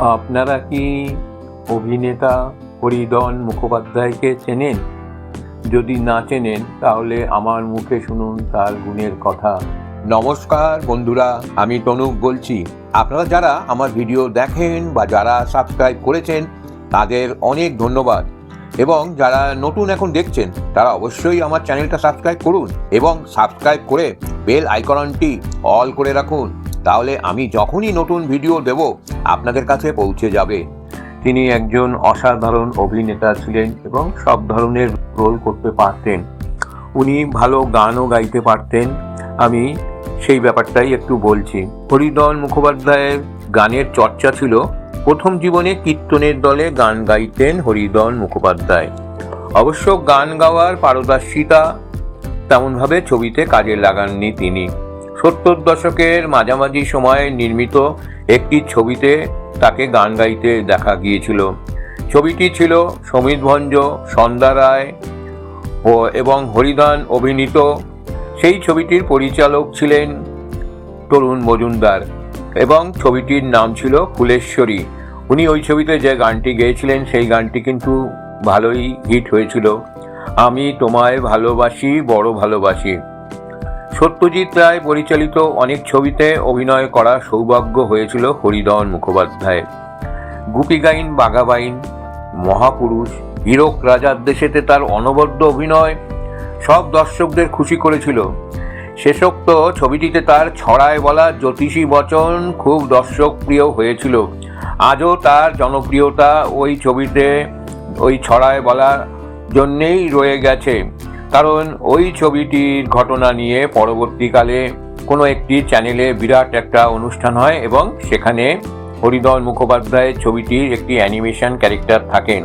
আপনারা কি অভিনেতা হরিদন মুখোপাধ্যায়কে চেনেন? যদি না চেনেন, তাহলে আমার মুখে শুনুন তার গুণের কথা। নমস্কার বন্ধুরা, আমি তনুক বলছি। আপনারা যারা আমার ভিডিও দেখেন বা যারা সাবস্ক্রাইব করেছেন, তাদের অনেক ধন্যবাদ। এবং যারা নতুন এখন দেখছেন, তারা অবশ্যই আমার চ্যানেলটা সাবস্ক্রাইব করুন এবং সাবস্ক্রাইব করে বেল আইকনটি অল করে রাখুন। তাহলে আমি যখনই নতুন ভিডিও দেব, আপনাদের কাছে পৌঁছে যাবে। তিনি একজন অসাধারণ অভিনেতা ছিলেন এবং সব ধরনের রোল করতে পারতেন। উনি ভালো গানও গাইতে পারতেন। আমি সেই ব্যাপারটাই একটু বলছি। হরিদন মুখোপাধ্যায়ের গানের চর্চা ছিল, প্রথম জীবনে কীর্তনের দলে গান গাইতেন হরিদন মুখোপাধ্যায়। অবশ্য গান গাওয়ার পারদর্শিতা তেমনভাবে ছবিতে কাজে লাগাননি তিনি। সত্তর দশকের মাঝামাঝি সময়ে নির্মিত একটি ছবিতে তাকে গান গাইতে দেখা গিয়েছিল। ছবিটি ছিল সমীর ভঞ্জ, সন্ধ্যা রায় ও এবং হরিদান অভিনীত। সেই ছবিটির পরিচালক ছিলেন তরুণ মজুমদার এবং ছবিটির নাম ছিল ফুলেশ্বরী। উনি ওই ছবিতে যে গানটি গেয়েছিলেন, সেই গানটি কিন্তু ভালোই হিট হয়েছিল। আমি তোমায় ভালোবাসি, বড় ভালোবাসি। সত্যজিৎ রায় পরিচালিত অনেক ছবিতে অভিনয় করা সৌভাগ্য হয়েছিল হরিদন মুখোপাধ্যায় গুপিগাইন বাঘাবাইন মহাপুরুষ, হীরক রাজার দেশেতে তার অনবদ্য অভিনয় সব দর্শকদের খুশি করেছিল। শেষোক্ত ছবিটিতে তার ছড়ায় বলা জ্যোতিষী বচন খুব দর্শকপ্রিয় হয়েছিল। আজও তার জনপ্রিয়তা ওই ছবিতে, ওই ছড়ায় বলার জন্যেই রয়ে গেছে। কারণ ওই ছবিটির ঘটনা নিয়ে পরবর্তীকালে কোনো একটি চ্যানেলে বিরাট একটা অনুষ্ঠান হয় এবং সেখানে হরিদন মুখোপাধ্যায়ের ছবিটির একটি অ্যানিমেশন ক্যারেক্টার থাকেন।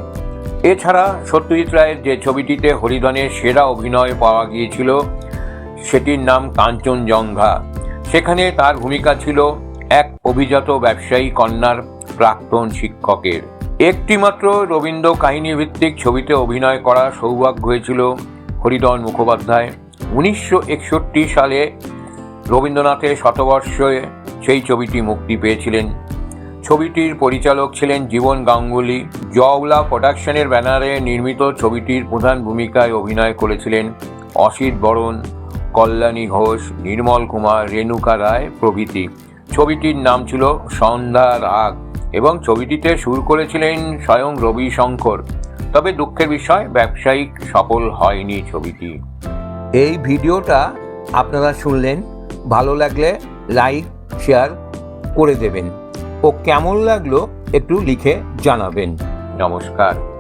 এছাড়া সত্যজিৎ রায়ের যে ছবিটিতে হরিদনের সেরা অভিনয় পাওয়া গিয়েছিল, সেটির নাম কাঞ্চনজঙ্ঘা। সেখানে তার ভূমিকা ছিল এক অভিজাত ব্যবসায়ী কন্যার প্রাক্তন শিক্ষকের। একটিমাত্র রবীন্দ্র কাহিনী ভিত্তিক ছবিতে অভিনয় করা সৌভাগ্য হয়েছিল হরিদন মুখোপাধ্যায় উনিশশো একষট্টি সালে রবীন্দ্রনাথের শতবর্ষে সেই ছবিটি মুক্তি পেয়েছিলেন। ছবিটির পরিচালক ছিলেন জীবন গাঙ্গুলি। জওলা প্রোডাকশনের ব্যানারে নির্মিত ছবিটির প্রধান ভূমিকায় অভিনয় করেছিলেন অসিত বরণ, কল্যাণী ঘোষ, নির্মল কুমার, রেণুকা রায় প্রভৃতি। ছবিটির নাম ছিল সন্ধ্যা রাগ এবং ছবিটিতে সুর করেছিলেন স্বয়ং রবি শঙ্কর তবে দুঃখের বিষয়, ব্যবসায়িক সফল হয়নি ছবিটি। এই ভিডিওটা আপনারা শুনলেন, ভালো লাগলে লাইক, শেয়ার করে দেবেন। ও কেমন লাগল একটু লিখে জানাবেন। নমস্কার।